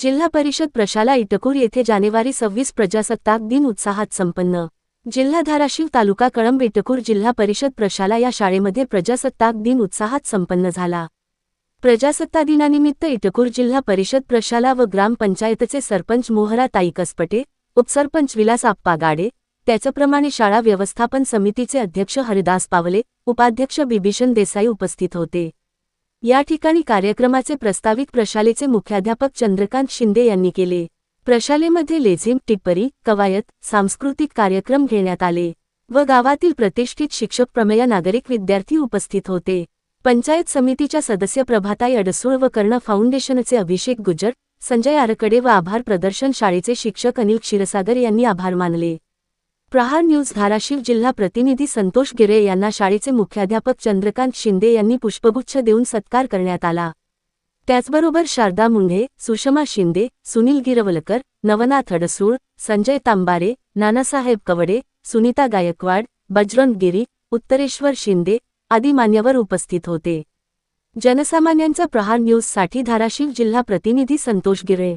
जिल्हा परिषद प्रशाला इटकूर येथे जानेवारी सव्वीस प्रजासत्ताक दिन उत्साहात संपन्न. जिल्हा धाराशिव तालुका कळंब इटकूर जिल्हा परिषद प्रशाला या शाळेमध्ये प्रजासत्ताक दिन उत्साहात संपन्न झाला. प्रजासत्ता दिनानिमित्त इटकूर जिल्हा परिषद प्रशाला व ग्रामपंचायतचे सरपंच मोहरा ताई कसपटे उपसरपंच विलास आप्पा गाडे त्याचप्रमाणे शाळा व्यवस्थापन समितीचे अध्यक्ष हरिदास पावले उपाध्यक्ष बिभीषण देसाई उपस्थित होते. या ठिकाणी कार्यक्रमाचे प्रस्तावित प्रशालेचे मुख्याध्यापक चंद्रकांत शिंदे यांनी केले. प्रशालेमध्ये लेझिम टिप्परी कवायत सांस्कृतिक कार्यक्रम घेण्यात आले व गावातील प्रतिष्ठित शिक्षक प्रमेय नागरिक विद्यार्थी उपस्थित होते. पंचायत समितीच्या सदस्य प्रभाताई अडसूळ व कर्ण फाउंडेशनचे अभिषेक गुजर संजय आरकडे व आभार प्रदर्शन शाळेचे शिक्षक अनिल क्षीरसागर यांनी आभार मानले. प्रहार न्यूज धाराशिव जिल्हा प्रतिनिधी संतोष गिरे यांना शाळेचे मुख्याध्यापक चंद्रकांत शिंदे यांनी पुष्पगुच्छ देऊन सत्कार करण्यात आला. त्याचबरोबर शारदा मुंढे सुषमा शिंदे सुनील गिरवलकर नवनाथ अडसूळ संजय तांबारे नानासाहेब कवडे सुनीता गायकवाड बजरंग गिरी उत्तरेश्वर शिंदे आदी मान्यवर उपस्थित होते. जनसामान्यांचा प्रहार न्यूजसाठी धाराशिव जिल्हा प्रतिनिधी संतोष गिरे.